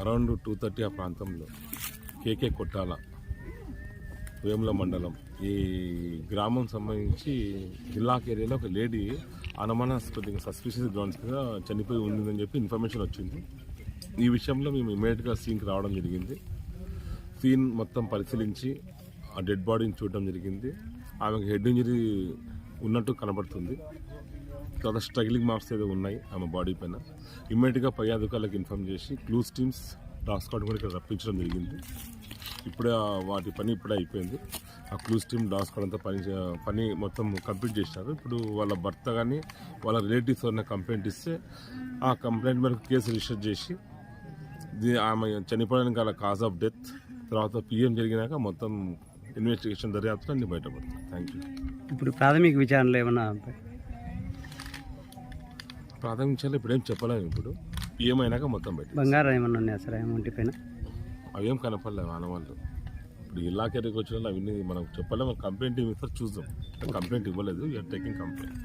Around two thirty ఆ ప్రాంతంలో కేకే కొట్టాల వేముల మండలం. ఈ గ్రామం సంబంధించి జిల్లాకి ఏరియాలో ఒక లేడీ అనమానస్ కొద్దిగా సస్పిషియస్ గ్రౌండ్స్ మీద చనిపోయి ఉందని చెప్పి ఇన్ఫర్మేషన్ వచ్చింది. ఈ విషయంలో మేము ఇమీడియట్గా సీన్కి రావడం జరిగింది. సీన్ మొత్తం పరిశీలించి ఆ డెడ్ బాడీని చూడడం జరిగింది. ఆమెకు హెడ్ ఇంజరీ ఉన్నట్టు కనబడుతుంది. తర్వాత స్ట్రగ్లింగ్ మార్క్స్ ఏదో ఉన్నాయి ఆమె బాడీ పైన. ఇమ్మీడియట్గా పై అధికారులకు ఇన్ఫార్మ్ చేసి క్లూస్ టీమ్స్ డాగ్ స్క్వాడ్ కూడా ఇక్కడ రప్పించడం జరిగింది. ఇప్పుడే వాటి పని ఇప్పుడే అయిపోయింది. ఆ క్లూస్ టీమ్ డాగ్ స్క్వాడ్ అంతా పని చే- పని మొత్తం కంప్లీట్ చేసినారు ఇప్పుడు వాళ్ళ భర్త కానీ వాళ్ళ రిలేటివ్స్ ఉన్న కంప్లైంట్ ఇస్తే ఆ కంప్లైంట్ మేరకు కేసు రిజిస్టర్ చేసి ఆమె చనిపోవడానికి గల కాజ్ ఆఫ్ డెత్ తర్వాత పిఎం జరిగినాక మొత్తం ఇన్వెస్టిగేషన్ దర్యాప్తులో అన్ని బయటపడతాయి థ్యాంక్ యూ ఇప్పుడు ప్రాథమిక విచారణలో ఏమన్నా ప్రాథమిక విషయాలు ఇప్పుడు ఏం చెప్పలేము ఇప్పుడు. అయినాక మొత్తం బయట బంగారం ఏమన్నా ఉన్నాయా సార్? అమౌంట్ పైన? అవేం కనపడలేవు ఆనవాళ్ళు ఇప్పుడు ఇలాకేరికి వచ్చిన వాళ్ళు అవన్నీ మనం చెప్పలేము. కంప్లైంట్ ఇస్తారు చూద్దాం. కంప్లైంట్ ఇవ్వలేదు. You're taking complaint